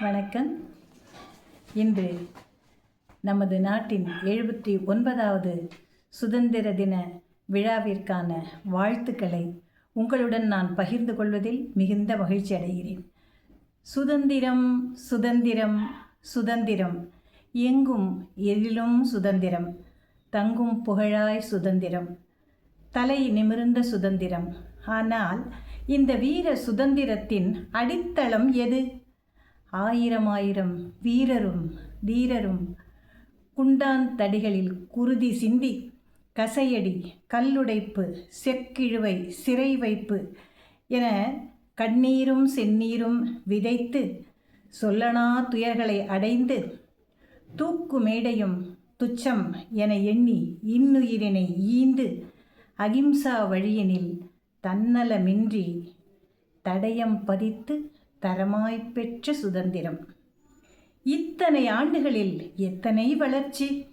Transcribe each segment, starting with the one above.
வணக்கம். இன்று நமது நாட்டின் எழுபத்தி ஒன்பதாவது சுதந்திர தின விழாவிற்கான வாழ்த்துக்களை உங்களுடன் நான் பகிர்ந்து கொள்வதில் மிகுந்த மகிழ்ச்சி அடைகிறேன். சுதந்திரம் சுதந்திரம் சுதந்திரம். எங்கும் எதிலும் சுதந்திரம் தங்கும் புகழாய் சுதந்திரம். தலை நிமிர்ந்த சுதந்திரம். ஆனால் இந்த வீர சுதந்திரத்தின் அடித்தளம் எது? ஆயிரம் ஆயிரம் வீரரும் தீரரும் குண்டான் தடிகளில் குருதி சிந்தி கசையடி கல்லுடைப்பு செக்கிழுவை சிறை வைப்பு என கண்ணீரும் செந்நீரும் விதைத்து சொல்லனா துயர்களை அடைந்து தூக்கு மேடையும் துச்சம் என எண்ணி இன்னுயிரினை ஈந்து அகிம்சா வழியினில் தன்னலமின்றி தடயம் பதித்து தரமாய் பெற்ற சுதந்திரம். இத்தனை ஆண்டுகளில் எத்தனை வளர்ச்சி?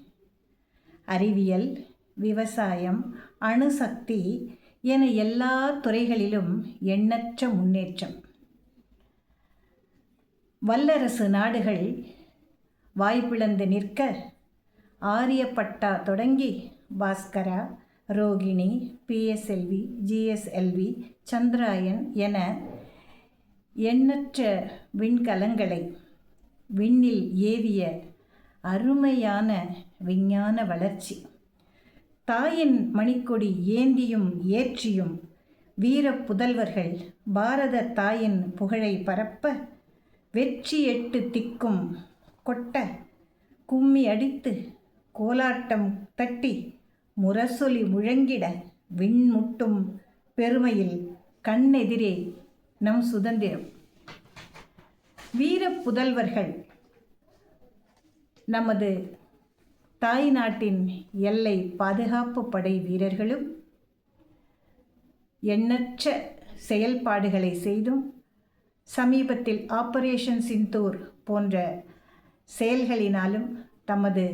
அறிவியல் விவசாயம் அணுசக்தி என எல்லா துறைகளிலும் எண்ணற்ற முன்னேற்றம். வல்லரசு நாடுகள் வாய்ப்பிழந்து நிற்க ஆரியப்பட்டா தொடங்கி பாஸ்கரா ரோகிணி பிஎஸ்எல்வி ஜிஎஸ்எல்வி சந்திராயன் என எண்ணற்ற விண்கலங்களை விண்ணில் ஏவிய அருமையான விஞ்ஞான வளர்ச்சி. தாயின் மணிக்கொடி ஏந்தியும் ஏற்றியும் வீர புதல்வர்கள் பாரத தாயின் புகழை பரப்ப வெற்றி எட்டு திக்கும் கொட்ட கும்மி அடித்து கோலாட்டம் தட்டி முரசொலி முழங்கிட விண்முட்டும் பெருமையில் கண்ணெதிரே நம் சுதந்திரம். வீர புதல்வர்கள் நமது தாய் நாட்டின் எல்லை பாதுகாப்பு படை வீரர்களும் எண்ணற்ற செயல்பாடுகளை செய்தும் சமீபத்தில் ஆபரேஷன் சிந்தூர் போன்ற செயல்களினாலும் தமது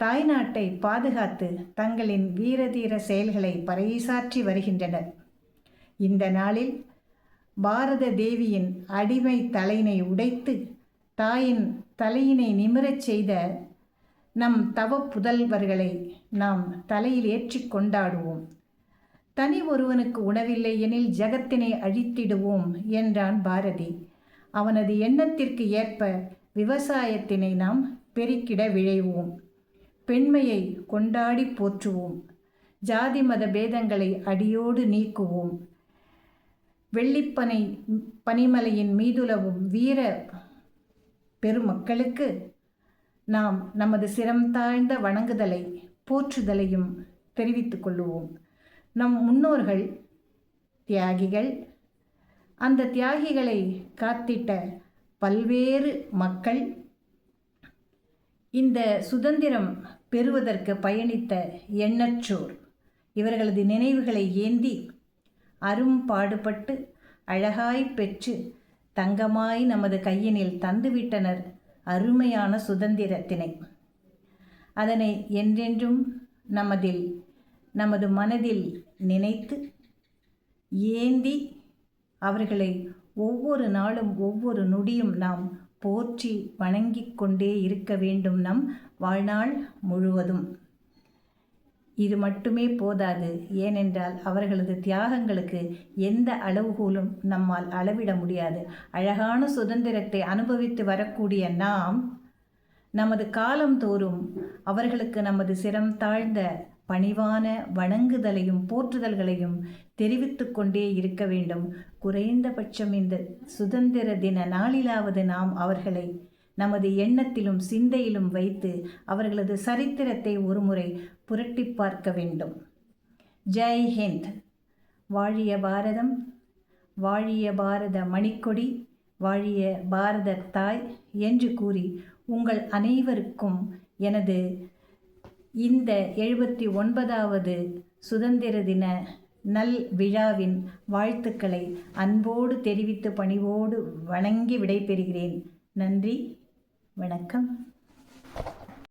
தாய்நாட்டை பாதுகாத்து தங்களின் வீரதீர செயல்களை பறைசாற்றி வருகின்றனர். இந்த நாளில் பாரத தேவியின் அடிமை தலையினை உடைத்து தாயின் தலையினை நிமிரச் செய்த நம் தவ புதல்வர்களை நாம் தலையில் ஏற்றி கொண்டாடுவோம். தனி ஒருவனுக்கு உணவில்லை எனில் ஜகத்தினை அழித்திடுவோம் என்றான் பாரதி. அவனது எண்ணத்திற்கு ஏற்ப விவசாயத்தினை நாம் பெருக்கிட விழைவோம். பெண்மையை கொண்டாடி போற்றுவோம். ஜாதி மத பேதங்களை அடியோடு நீக்குவோம். வெள்ளிப்பனை பனிமலையின் மீதுலவும் வீர பெருமக்களுக்கு நாம் நமது சிரம் தாழ்ந்த வணங்குதலை போற்றுதலையும் தெரிவித்துக் கொள்ளுவோம். நம் முன்னோர்கள் தியாகிகள் அந்த தியாகிகளை காத்திட்ட பல்வேறு மக்கள் இந்த சுதந்திரம் பெறுவதற்கு பயணித்த எண்ணற்றோர். இவர்களது நினைவுகளை ஏந்தி அரும்பாடுபட்டு அழகாய் பெற்று தங்கமாய் நமது கையினில் தந்துவிட்டனர் அருமையான சுதந்திரத்தினை. அதனை என்றென்றும் நமதில் நமது மனதில் நினைத்து ஏந்தி அவர்களை ஒவ்வொரு நாளும் ஒவ்வொரு நொடியும் நாம் போற்றி வணங்கிக் கொண்டே இருக்க வேண்டும் நம் வாழ்நாள் முழுவதும். இது மட்டுமே போதாது. ஏனென்றால் அவர்களது தியாகங்களுக்கு எந்த அளவுகோலும் நம்மால் அளவிட முடியாது. அழகான சுதந்திரத்தை அனுபவித்து வரக்கூடிய நாம் நமது காலம் தோறும் அவர்களுக்கு நமது சிரம் தாழ்ந்த பணிவான வணங்குதலையும் போற்றுதல்களையும் தெரிவித்து கொண்டே இருக்க வேண்டும். குறைந்தபட்சம் இந்த சுதந்திர தின நாளிலாவது நாம் அவர்களை நமது எண்ணத்திலும் சிந்தையிலும் வைத்து அவர்களது சரித்திரத்தை ஒருமுறை புரட்டி பார்க்க வேண்டும். ஜெய் ஹிந்த். வாழிய பாரதம். வாழிய பாரத மணிக்கொடி. வாழிய பாரத தாய் என்று கூறி உங்கள் அனைவருக்கும் எனது இந்த எழுபத்தி ஒன்பதாவது சுதந்திர தின நல் விழாவின் வாழ்த்துக்களை அன்போடு தெரிவித்து பணிவோடு வணங்கி விடைபெறுகிறேன். நன்றி. வணக்கம்.